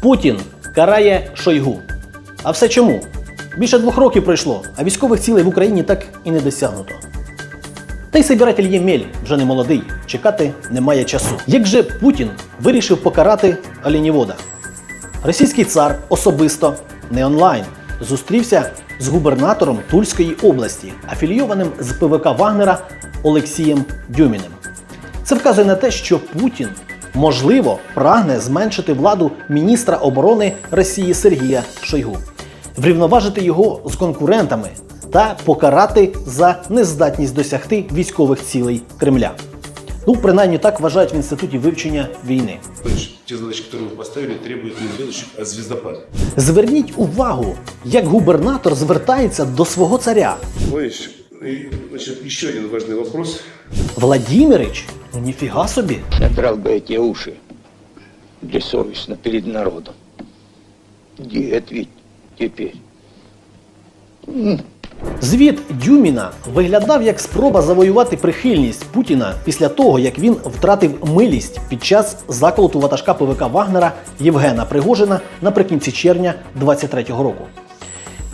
Путін карає Шойгу. А все чому? Більше двох років пройшло, а військових цілей в Україні так і не досягнуто. Та й собиратель Ємель вже не молодий, чекати немає часу. Як же Путін вирішив покарати оленівода? Російський цар особисто не онлайн зустрівся з губернатором Тульської області, афілійованим з ПВК Вагнера Олексієм Дюміним. Це вказує на те, що Путін, можливо, прагне зменшити владу міністра оборони Росії Сергія Шойгу, врівноважити його з конкурентами та покарати за нездатність досягти військових цілей Кремля. Ну, принаймні так вважають в інституті вивчення війни. Те задачи, которые вы поставили, требуют не следующих, а звездопада. Зверніть увагу, як губернатор звертається до свого царя. И, значит, еще один важный вопрос. Владімірич, ну ніфіга собі. Надрал бы эти уши бессовестно перед народом. Иди ответь теперь. Звіт Дюміна виглядав як спроба завоювати прихильність Путіна після того, як він втратив милість під час заколоту ватажка ПВК Вагнера Євгена Пригожина наприкінці червня 23-го року.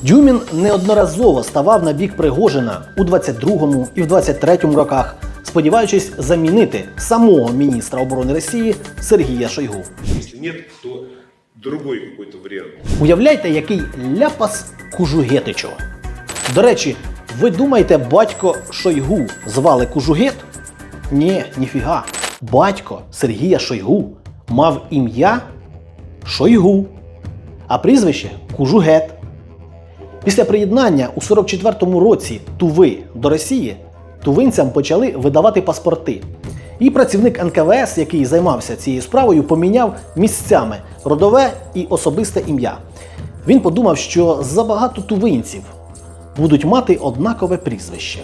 Дюмін неодноразово ставав на бік Пригожина у 22-му і в 23-му роках, сподіваючись замінити самого міністра оборони Росії Сергія Шойгу. Если нет, то другой какой-то вариант. Уявляєте, який ляпас Кужугетичу. До речі, ви думаєте, батько Шойгу звали Кужугет? Ні, ніфіга. Батько Сергія Шойгу мав ім'я Шойгу, а прізвище Кужугет. Після приєднання у 44-му році Туви до Росії тувинцям почали видавати паспорти. І працівник НКВС, який займався цією справою, поміняв місцями родове і особисте ім'я. Він подумав, що забагато тувинців будуть мати однакове прізвище.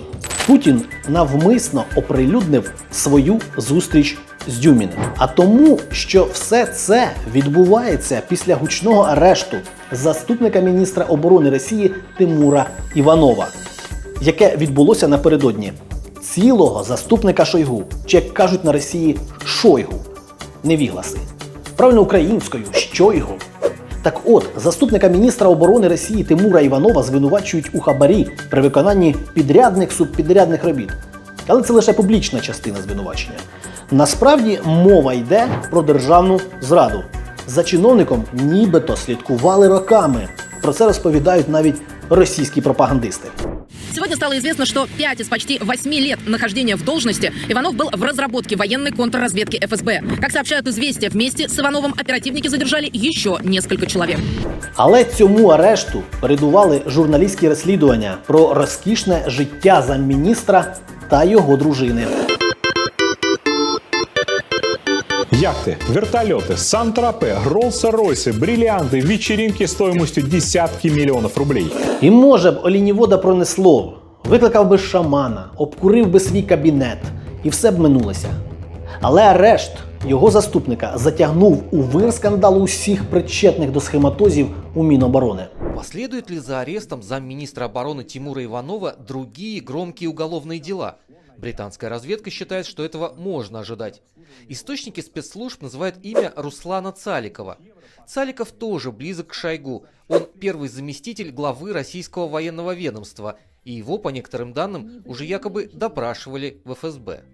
Путін навмисно оприлюднив свою зустріч з Дюміним. А тому, що все це відбувається після гучного арешту заступника міністра оборони Росії Тимура Іванова, яке відбулося напередодні цілого заступника Шойгу, чи як кажуть на Росії Шойгу, невігласи. Правильно українською Щойгу. Так от, заступника міністра оборони Росії Тимура Іванова звинувачують у хабарі при виконанні підрядних субпідрядних робіт. Але це лише публічна частина звинувачення. Насправді мова йде про державну зраду. За чиновником нібито слідкували роками. Про це розповідають навіть російські пропагандисти. Сегодня стало известно, что 5 из почти 8 лет нахождения в должности Иванов был в разработке военной контрразведки ФСБ. Как сообщают известия, вместе с Ивановым оперативники задержали еще несколько человек. Але цьому арешту передували журналістські розслідування про розкішне життя замміністра та його дружини Яхты, вертолеты, Сан-Тропе, Роллс-Ройсы, бриллианты, вечеринки стоимостью десятки миллионов рублей. І може б олінівода пронесло, викликав би шамана, обкурив би свій кабінет, і все б минулося. Але арешт його заступника затягнув у вир скандалу усіх причетних до схематозів у Міноборони. Последует ли за арестом замминистра обороны Тимура Иванова другие громкие уголовные дела? Британская разведка считает, что этого можно ожидать. Источники спецслужб называют имя Руслана Цаликова. Цаликов тоже близок к Шойгу. Он первый заместитель главы российского военного ведомства, и его, по некоторым данным, уже якобы допрашивали в ФСБ.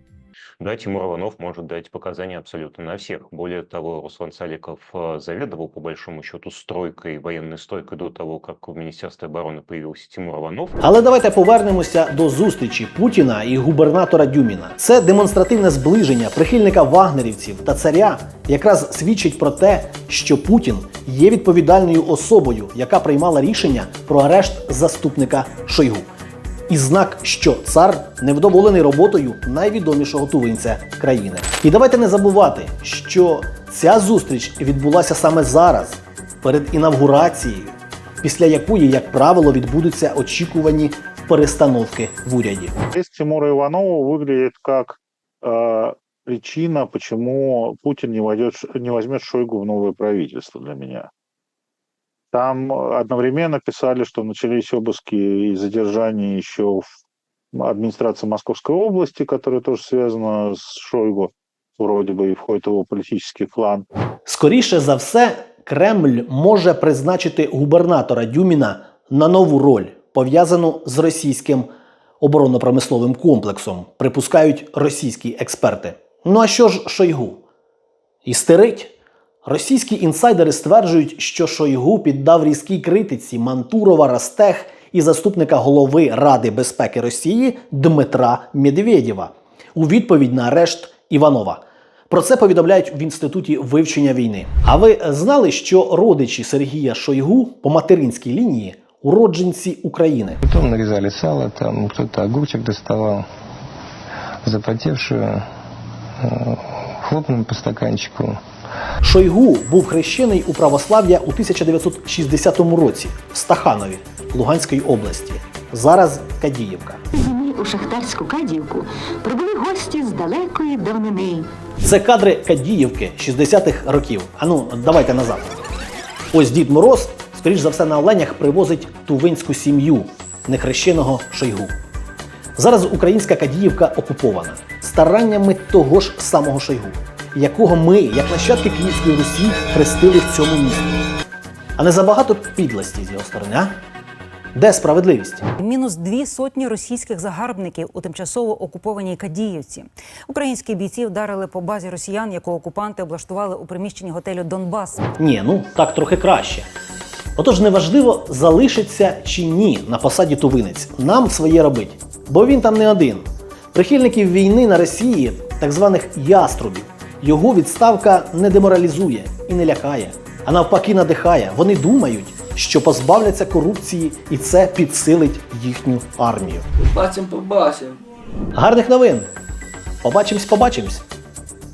Да, Тимур Иванов может дать показания абсолютно на всех. Более того, Руслан Саликов э, заведовал, по большому счету, стройкой, военной стройкой до того, как в Министерстве обороны появился Тимур Иванов. Але давайте повернемося до зустрічі Путіна і губернатора Дюміна. Це демонстративне зближення прихильника вагнерівців та царя якраз свідчить про те, що Путін є відповідальною особою, яка приймала рішення про арешт заступника Шойгу. І знак, що цар невдоволений роботою найвідомішого тувинця країни. І давайте не забувати, що ця зустріч відбулася саме зараз, перед інавгурацією, після якої, як правило, відбудуться очікувані перестановки в уряді. Арест Тимура Иванова выглядит как э, причина, почему Путин не, войдет, не возьмет Шойгу в новое правительство для меня. Там одновременно писали, что начались обыски и задержания еще в администрации Московской области, которая тоже связана с Шойгу, вроде бы и входит в его политический клан. Скоріше за все, Кремль може призначити губернатора Дюміна на нову роль, пов'язану з російським оборонно-промисловим комплексом, припускають російські експерти. Ну а що ж Шойгу? Істерить? Російські інсайдери стверджують, що Шойгу піддав різкій критиці Мантурова Ростех і заступника голови Ради безпеки Росії Дмитра Медведєва у відповідь на арешт Іванова. Про це повідомляють в інституті вивчення війни. А ви знали, що родичі Сергія Шойгу по материнській лінії уродженці України? Потом нарезали сало, там кто-то огурчик доставал, запотевшую, э, хлопнул по стаканчику. Шойгу був хрещений у православ'я у 1960 році в Стаханові Луганської області. Зараз Кадіївка. У шахтарську кадівку прибули гості з далекої давнини. Це кадри Кадіївки 60-х років. Ану, давайте назад. Ось Дід Мороз, скоріш за все, на оленях привозить тувинську сім'ю нехрещеного Шойгу. Зараз українська Кадіївка окупована стараннями того ж самого Шойгу, якого ми, як нащадки Київської Русі, хрестили в цьому місті. А не забагато підлості з його сторони, а? Де справедливість? Мінус дві сотні російських загарбників у тимчасово окупованій Кадіївці. Українські бійці вдарили по базі росіян, яку окупанти облаштували у приміщенні готелю Донбас. Ні, ну так трохи краще. Отож, неважливо, залишиться чи ні на посаді тувинець. Нам своє робить. Бо він там не один. Прихильників війни на Росії, так званих яструбів, його відставка не деморалізує і не лякає, а навпаки надихає. Вони думають, що позбавляться корупції, і це підсилить їхню армію. Побачимо, побачимо. Гарних новин! Побачимось, побачимось!